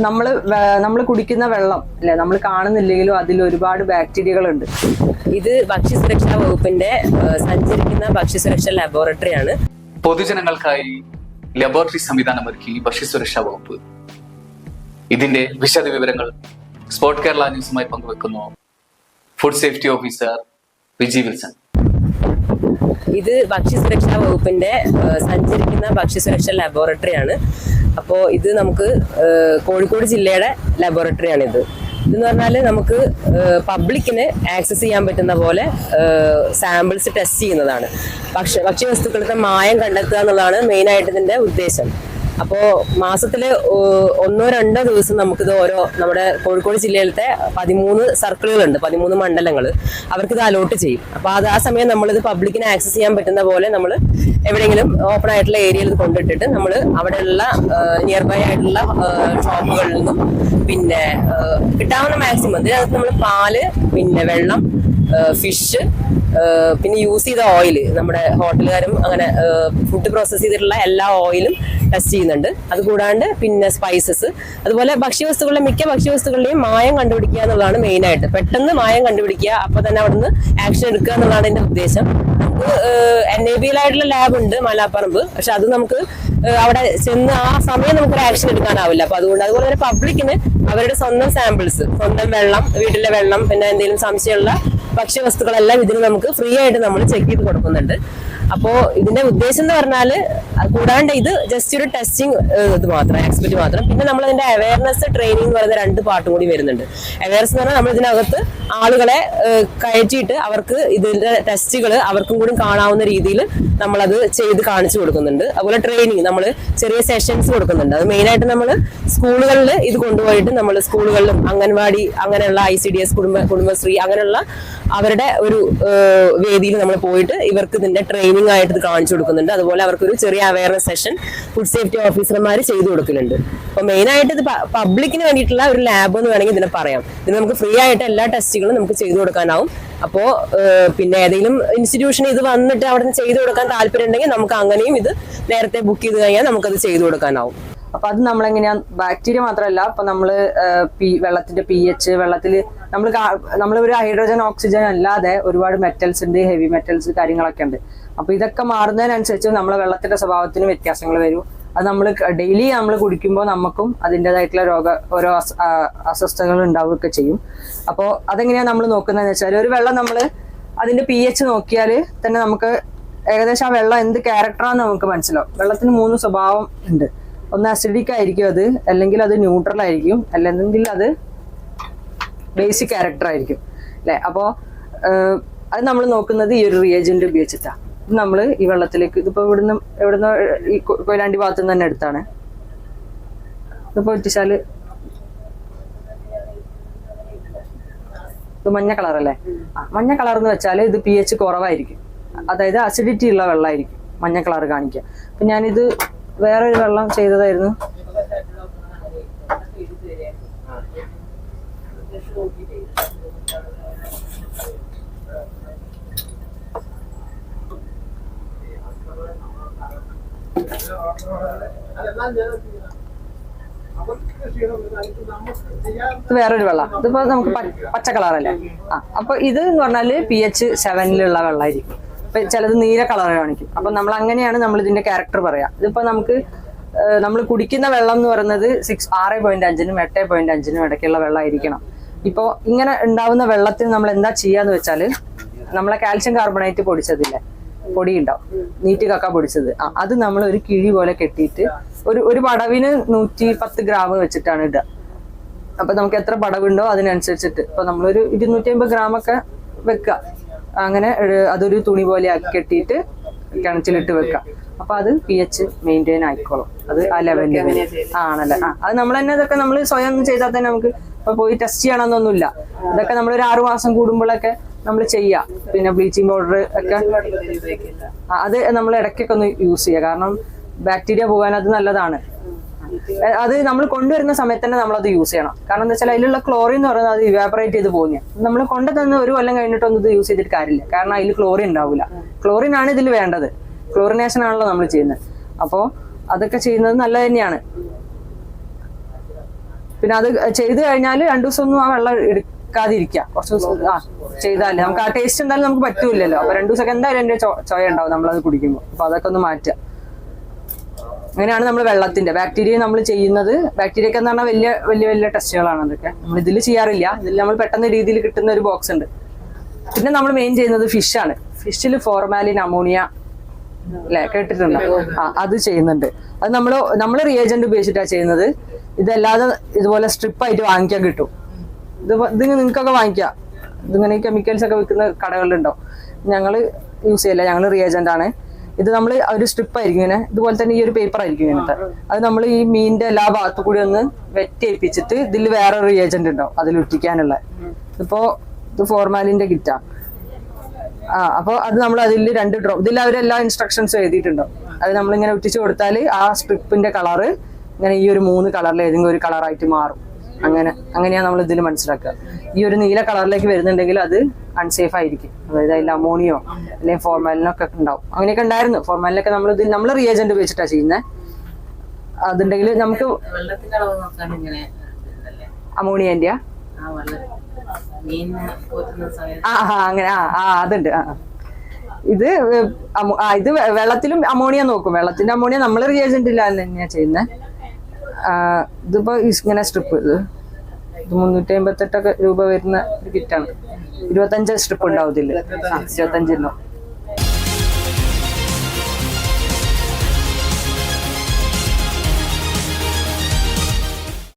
നമ്മൾ നമ്മൾ കുടിക്കുന്ന വെള്ളം അല്ലെ? നമ്മൾ കാണുന്നില്ലെങ്കിലും അതിൽ ഒരുപാട് ബാക്ടീരിയകളുണ്ട്. ഇത് ഭക്ഷ്യസുരക്ഷാ വകുപ്പിന്റെ സഞ്ചരിക്കുന്ന ഭക്ഷ്യസുരക്ഷാ ലബോറട്ടറിയാണ്. പൊതുജനങ്ങൾക്കായി ലബോറട്ടറി സംവിധാനം ഒരുക്കി ഭക്ഷ്യസുരക്ഷാ വകുപ്പ്. ഇതിന്റെ വിശദ വിവരങ്ങൾ സ്പോർട് കേരള ന്യൂസുമായി പങ്കുവെക്കുന്നു. Food safety officer Viji Wilson. ഇത് ഭക്ഷ്യസുരക്ഷാ വകുപ്പിന്റെ സഞ്ചരിക്കുന്ന ലബോറട്ടറി ലബോറട്ടറിയാണ്. അപ്പോൾ ഇത് നമുക്ക് കോഴിക്കോട് ജില്ലയുടെ ഇത് ഇതെന്ന് പറഞ്ഞാൽ നമുക്ക് പബ്ലിക്കിന് ആക്സസ് ചെയ്യാൻ പറ്റുന്ന പോലെ സാമ്പിൾസ് ടെസ്റ്റ് ചെയ്യുന്നതാണ്. ഭക്ഷ്യ ഭക്ഷ്യവസ്തുക്കളുടെ മായം കണ്ടെത്തുക എന്നുള്ളതാണ് മെയിനായിട്ട് ഇതിന്റെ ഉദ്ദേശം. അപ്പോൾ മാസത്തിൽ ഒന്നോ രണ്ടോ ദിവസം നമുക്കിത് ഓരോ നമ്മുടെ കോഴിക്കോട് ജില്ലയിലത്തെ പതിമൂന്ന് സർക്കിളുകളുണ്ട് പതിമൂന്ന് മണ്ഡലങ്ങൾ അവർക്കിത് അലോട്ട് ചെയ്യും. അപ്പോൾ അത് ആ സമയം നമ്മളിത് പബ്ലിക്കിന് ആക്സസ് ചെയ്യാൻ പറ്റുന്ന പോലെ നമ്മൾ എവിടെയെങ്കിലും ഓപ്പൺ ആയിട്ടുള്ള ഏരിയയിൽ കൊണ്ടിട്ടിട്ട് നമ്മൾ അവിടെയുള്ള നിയർ ബൈ ആയിട്ടുള്ള ഷോപ്പുകളിൽ നിന്നും പിന്നെ കിട്ടാവുന്ന മാക്സിമം ഇതിനകത്ത് നമ്മൾ പാൽ പിന്നെ വെള്ളം ഫിഷ് പിന്നെ യൂസ് ചെയ്ത ഓയിൽ നമ്മുടെ ഹോട്ടലുകാരും അങ്ങനെ ഫുഡ് പ്രോസസ് ചെയ്തിട്ടുള്ള എല്ലാ ഓയിലും ടെസ്റ്റ് ചെയ്യുന്നുണ്ട്. അതുകൂടാണ്ട് പിന്നെ സ്പൈസസ് അതുപോലെ ഭക്ഷ്യവസ്തുക്കളിലെ മിക്ക ഭക്ഷ്യവസ്തുക്കളുടെയും മായം കണ്ടുപിടിക്കുക എന്നുള്ളതാണ് മെയിൻ ആയിട്ട്. പെട്ടെന്ന് മായം കണ്ടുപിടിക്കുക അപ്പൊ തന്നെ അവിടുന്ന് ആക്ഷൻ എടുക്കുക എന്നുള്ളതാണ് എന്റെ ഉദ്ദേശം. എൻ എ ബിയിലായിട്ടുള്ള ലാബ് ഉണ്ട് മലാപ്പറമ്പ്. പക്ഷെ അത് നമുക്ക് അവിടെ ചെന്ന് ആ സമയം നമുക്ക് ആക്ഷൻ എടുക്കാനാവില്ല. അപ്പൊ അതുകൊണ്ട് അതുപോലെ തന്നെ പബ്ലിക്കിന് അവരുടെ സ്വന്തം സാമ്പിൾസ് സ്വന്തം വെള്ളം വീട്ടിലെ വെള്ളം പിന്നെ എന്തെങ്കിലും സംശയമുള്ള ഭക്ഷ്യവസ്തുക്കളെല്ലാം ഇതിന് നമുക്ക് ഫ്രീ ആയിട്ട് നമ്മൾ ചെക്ക് ചെയ്ത് കൊടുക്കുന്നുണ്ട്. അപ്പോ ഇതിന്റെ ഉദ്ദേശം എന്ന് പറഞ്ഞാൽ അത് കൂടാണ്ട് ഇത് ജസ്റ്റ് ഒരു ടെസ്റ്റിംഗ് ഇത് മാത്രം എക്സ്പെക്ട് മാത്രം. പിന്നെ നമ്മൾ അതിന്റെ അവയർനെസ് ട്രെയിനിങ് എന്ന് പറയുന്ന രണ്ട് പാട്ടും കൂടി വരുന്നുണ്ട്. അവയർനെസ് എന്ന് പറഞ്ഞാൽ നമ്മൾ ഇതിനകത്ത് ആളുകളെ കയറ്റിയിട്ട് അവർക്ക് ഇതിന്റെ ടെസ്റ്റുകൾ അവർക്കും കൂടി കാണാവുന്ന രീതിയിൽ നമ്മളത് ചെയ്ത് കാണിച്ചു കൊടുക്കുന്നുണ്ട്. അതുപോലെ ട്രെയിനിങ് നമ്മൾ ചെറിയ സെഷൻസ് കൊടുക്കുന്നുണ്ട്. അത് മെയിനായിട്ട് നമ്മൾ സ്കൂളുകളിൽ ഇത് കൊണ്ടുപോയിട്ട് നമ്മൾ സ്കൂളുകളിലും അംഗൻവാടി അങ്ങനെയുള്ള ഐ സി ഡി എസ് കുടുംബ കുടുംബശ്രീ അങ്ങനെയുള്ള അവരുടെ ഒരു വേദിയിൽ നമ്മൾ പോയിട്ട് ഇവർക്ക് ഇതിന്റെ ട്രെയിനിങ് ആയിട്ട് ഇത് കാണിച്ചു കൊടുക്കുന്നുണ്ട്. അതുപോലെ അവർക്കൊരു ചെറിയ അവയർനെസ് സെഷൻ ഫുഡ് സേഫ്റ്റി ഓഫീസർമാർ ചെയ്തു കൊടുക്കുന്നുണ്ട്. അപ്പോൾ മെയിൻ ആയിട്ട് ഇത് പബ്ലിക്കിന് വേണ്ടിയിട്ടുള്ള ഒരു ലാബ് എന്ന് വേണമെങ്കിൽ ഇതിനെ പറയാം. ഇത് നമുക്ക് ഫ്രീ ആയിട്ട് എല്ലാ ടെസ്റ്റുകളും നമുക്ക് ചെയ്തു കൊടുക്കാനാവും. അപ്പോൾ പിന്നെ ഏതെങ്കിലും ഇൻസ്റ്റിറ്റ്യൂഷൻ ഇത് വന്നിട്ട് അവിടെ നിന്ന് ചെയ്തു കൊടുക്കാൻ താല്പര്യം ഉണ്ടെങ്കിൽ നമുക്ക് അങ്ങനെയും ഇത് നേരത്തെ ബുക്ക് ചെയ്ത് കഴിഞ്ഞാൽ നമുക്കത് ചെയ്തു കൊടുക്കാനാവും. അപ്പൊ അത് നമ്മളെങ്ങനെയാ? ബാക്ടീരിയ മാത്രമല്ല ഇപ്പൊ നമ്മൾ വെള്ളത്തിന്റെ പി എച്ച് വെള്ളത്തിൽ നമ്മൾ നമ്മൾ ഒരു ഹൈഡ്രജൻ ഓക്സിജൻ അല്ലാതെ ഒരുപാട് മെറ്റൽസ് ഉണ്ട് ഹെവി മെറ്റൽസ് കാര്യങ്ങളൊക്കെ ഉണ്ട്. അപ്പൊ ഇതൊക്കെ മാറുന്നതിനനുസരിച്ച് നമ്മളെ വെള്ളത്തിന്റെ സ്വഭാവത്തിന് വ്യത്യാസങ്ങൾ വരും. അത് നമ്മൾ ഡെയിലി നമ്മൾ കുടിക്കുമ്പോൾ നമുക്കും അതിന്റെതായിട്ടുള്ള രോഗ ഓരോ അസ്വസ്ഥതകൾ ഉണ്ടാവുകയൊക്കെ ചെയ്യും. അപ്പോൾ അതെങ്ങനെയാണ് നമ്മൾ നോക്കുന്നതെന്ന് വെച്ചാൽ ഒരു വെള്ളം നമ്മൾ അതിന്റെ പി എച്ച് നോക്കിയാൽ തന്നെ നമുക്ക് ഏകദേശം ആ വെള്ളം എന്ത് ക്യാരക്ടറാണെന്ന് നമുക്ക് മനസ്സിലാവും. വെള്ളത്തിന് മൂന്ന് സ്വഭാവം ഉണ്ട്. ഒന്ന് അസിഡിക് ആയിരിക്കും അത് അല്ലെങ്കിൽ അത് ന്യൂട്രൽ ആയിരിക്കും അല്ലെങ്കിൽ അത് ബേസിക് ക്യാരക്ടർ ആയിരിക്കും അല്ലെ? അപ്പോൾ അത് നമ്മൾ നോക്കുന്നത് ഈ ഒരു റിയേജന്റ് ഉപയോഗിച്ചിട്ടാണ് ഇത് നമ്മൾ ഈ വെള്ളത്തിലേക്ക് ഇതിപ്പോ ഇവിടുന്ന് ഇവിടുന്ന് ഈ കൊയിലാണ്ടി ഭാഗത്തു നിന്ന് തന്നെ എടുത്താണ്. ഇതിപ്പോ വെച്ചാൽ ഇത് മഞ്ഞ കളർ അല്ലേ? മഞ്ഞ കളർ എന്ന് വെച്ചാൽ ഇത് പി എച്ച് കുറവായിരിക്കും. അതായത് അസിഡിറ്റി ഉള്ള വെള്ളമായിരിക്കും മഞ്ഞ കളർ കാണിക്കുക. അപ്പൊ ഞാനിത് വേറൊരു വെള്ളം ചെയ്തതായിരുന്നു. ഇത് വേറൊരു വെള്ളം. ഇതിപ്പോ നമുക്ക് പച്ച കളറല്ലേ ആ അപ്പൊ ഇത് എന്ന് പറഞ്ഞാൽ പി എച്ച് സെവനിലുള്ള വെള്ളമായിരിക്കും ചിലത് നീല കളർ കാണിക്കും. അപ്പൊ നമ്മൾ അങ്ങനെയാണ് നമ്മൾ ഇതിന്റെ ക്യാരക്ടർ പറയാ. ഇതിപ്പോ നമുക്ക് നമ്മൾ കുടിക്കുന്ന വെള്ളം എന്ന് പറയുന്നത് സിക്സ് ആറ് പോയിന്റ് അഞ്ചിനും എട്ട് പോയിന്റ് അഞ്ചിനും ഇടയ്ക്കുള്ള വെള്ളമായിരിക്കണം. ഇപ്പോൾ ഇങ്ങനെ ഉണ്ടാവുന്ന വെള്ളത്തിന് നമ്മൾ എന്താ ചെയ്യാന്ന് വെച്ചാൽ നമ്മളെ കാൽഷ്യം കാർബണേറ്റ് പൊടിച്ചതില്ലേ? പൊടി ഉണ്ടാവും നീറ്റ് കക്ക പൊടിച്ചത് അത് നമ്മൾ ഒരു കിഴി പോലെ കെട്ടിയിട്ട് ഒരു ഒരു പടവിന് നൂറ്റി പത്ത് ഗ്രാം വെച്ചിട്ടാണ് ഇടുക. അപ്പൊ നമുക്ക് എത്ര പടവുണ്ടോ അതിനനുസരിച്ചിട്ട്. ഇപ്പൊ നമ്മളൊരു ഇരുന്നൂറ്റി അമ്പത് ഗ്രാം ഒക്കെ വെക്കുക. അങ്ങനെ അതൊരു തുണി പോലെ ആക്കി കെട്ടിയിട്ട് കിണച്ചിലിട്ട് വെക്കാം. അപ്പൊ അത് പി എച്ച് മെയിന്റെയിൻ ആയിക്കോളും. അത് ആ ലെവലിൽ ആണല്ലേ? ആ അത് നമ്മൾ തന്നെ ഇതൊക്കെ നമ്മൾ സ്വയം ചെയ്താൽ തന്നെ നമുക്ക് ഇപ്പൊ പോയി ടെസ്റ്റ് ചെയ്യണമെന്നൊന്നുമില്ല ഇതൊക്കെ നമ്മൾ ഒരു ആറു മാസം കൂടുമ്പോഴൊക്കെ നമ്മൾ ചെയ്യാം. പിന്നെ ബ്ലീച്ചിങ് പൗഡർ ഒക്കെ അത് നമ്മൾ ഇടയ്ക്കൊക്കെ ഒന്ന് യൂസ് ചെയ്യുക കാരണം ബാക്ടീരിയ പോകാൻ അത് നല്ലതാണ്. അത് നമ്മൾ കൊണ്ടുവരുന്ന സമയത്ത് തന്നെ അത് യൂസ് ചെയ്യണം. കാരണം എന്താ വെച്ചാൽ അതിലുള്ള ക്ലോറിൻ എന്ന് പറയുന്നത് അത് ഇവാപറേറ്റ് ചെയ്ത് പോകുന്ന നമ്മൾ കൊണ്ടുതന്ന ഒരു കൊല്ലം കഴിഞ്ഞിട്ടൊന്നും ഇത് യൂസ് ചെയ്തിട്ട് കാര്യമില്ല. കാരണം അതിൽ ക്ലോറിൻ ഉണ്ടാവില്ല ക്ലോറിൻ ആണ് ഇതിൽ വേണ്ടത്. ക്ലോറിനേഷൻ ആണല്ലോ നമ്മൾ ചെയ്യുന്നത്. അപ്പോൾ അതൊക്കെ ചെയ്യുന്നത് നല്ലത് തന്നെയാണ്. പിന്നെ അത് ചെയ്ത് കഴിഞ്ഞാൽ രണ്ടു ദിവസം ഒന്നും ആ വെള്ളം എടുക്കാതിരിക്കുക. കുറച്ച് ദിവസം ആ ചെയ്താലേ. നമുക്ക് ആ ടേസ്റ്റ് എന്തായാലും നമുക്ക് പറ്റൂലല്ലോ അപ്പൊ രണ്ടു ദിവസം എന്തായാലും എന്റെ ചോയ ഉണ്ടാവും നമ്മളത് കുടിക്കുമ്പോൾ അപ്പൊ അതൊക്കെ ഒന്ന് മാറ്റുക. അങ്ങനെയാണ് നമ്മൾ വെള്ളത്തിന്റെ. ബാക്ടീരിയ നമ്മൾ ചെയ്യുന്നത്. ബാക്ടീരിയക്ക് എന്ന് പറഞ്ഞാൽ വലിയ വലിയ വലിയ ടെസ്റ്റുകളാണ് അതൊക്കെ. നമ്മൾ ഇതിൽ ചെയ്യാറില്ല. ഇതിൽ നമ്മൾ പെട്ടെന്ന് രീതിയിൽ കിട്ടുന്ന ഒരു ബോക്സ് ഉണ്ട്. പിന്നെ നമ്മൾ മെയിൻ ചെയ്യുന്നത് ഫിഷാണ് ഫിഷിൽ ഫോർമാലിൻ അമോണിയ അല്ലെ കേട്ടിട്ടുണ്ടോ? ആ അത് ചെയ്യുന്നുണ്ട്. അത് നമ്മൾ നമ്മൾ റിയേജന്റ് ഉപയോഗിച്ചിട്ടാണ് ചെയ്യുന്നത്. ഇതല്ലാതെ ഇതുപോലെ സ്ട്രിപ്പ് ആയിട്ട് വാങ്ങിക്കാൻ കിട്ടും. ഇത് ഇത് നിങ്ങൾക്കൊക്കെ വാങ്ങിക്കാം. ഇതിങ്ങനെ കെമിക്കൽസ് ഒക്കെ വിൽക്കുന്ന കടകളിലുണ്ടോ? ഞങ്ങൾ യൂസ് ചെയ്യില്ല ഞങ്ങൾ റിയേജന്റ് ആണ്. ഇത് നമ്മൾ ഒരു സ്ട്രിപ്പ് ആയിരിക്കും ഇങ്ങനെ. ഇതുപോലെ തന്നെ ഈ ഒരു പേപ്പർ ആയിരിക്കും ഇങ്ങനത്തെ. അത് നമ്മൾ ഈ മീനിന്റെ എല്ലാ ഭാഗത്തു കൂടി ഒന്ന് വെറ്റേൽപ്പിച്ചിട്ട് ഇതിൽ വേറെ ഒരു ഏജന്റ് ഉണ്ടാവും. അതിൽ ഒട്ടിക്കാനുള്ള. ഇപ്പോ ഇത് ഫോർമാലിന്റെ കിറ്റാ ആ. അപ്പോൾ അത് നമ്മൾ അതിൽ രണ്ട് ഡ്രോപ്പ് ഇതിൽ അവരെല്ലാ ഇൻസ്ട്രക്ഷൻസും എഴുതിയിട്ടുണ്ടാവും. അത് നമ്മളിങ്ങനെ ഒട്ടിച്ചു കൊടുത്താൽ ആ സ്ട്രിപ്പിന്റെ കളറ് ഇങ്ങനെ ഈ ഒരു മൂന്ന് കളറിൽ ഏതെങ്കിലും ഒരു കളറായിട്ട് മാറും. അങ്ങനെ അങ്ങനെയാണ് നമ്മൾ ഇതിൽ മനസ്സിലാക്കുക. ഈ ഒരു നീല കളറിലേക്ക് വരുന്നുണ്ടെങ്കിൽ അത് അൺസേഫ് ആയിരിക്കും. അതായത് അതിൽ അമോണിയോ അല്ലെങ്കിൽ ഫോർമാലിനൊക്കെ ഉണ്ടാവും. അങ്ങനെയൊക്കെ ഉണ്ടായിരുന്നു. ഫോർമാലിനൊക്കെ നമ്മൾ ഇതിൽ നമ്മൾ റിയേജന്റ് ഉപയോഗിച്ചിട്ടാണ് ചെയ്യുന്നത് അതുണ്ടെങ്കിൽ നമുക്ക്? അമോണിയന്റെ ആ? അങ്ങനെ ആ ആ അതുണ്ട് ആ. ഇത് ഇത് വെള്ളത്തിലും അമോണിയ നോക്കും. വെള്ളത്തിന്റെ അമോണിയ നമ്മൾ റിയേജന്റ് ഇല്ല തന്നെയാ ചെയ്യുന്നത് ഇതിപ്പോ ഇങ്ങനെ സ്ട്രിപ്പ് ഇത്. ഇത് മുന്നൂറ്റി അമ്പത്തെട്ടൊക്കെ രൂപ വരുന്ന ഒരു കിറ്റാണ് ഇരുപത്തഞ്ച് സ്ട്രിപ്പ് ഉണ്ടാവും ഇരുപത്തഞ്ചിനോ.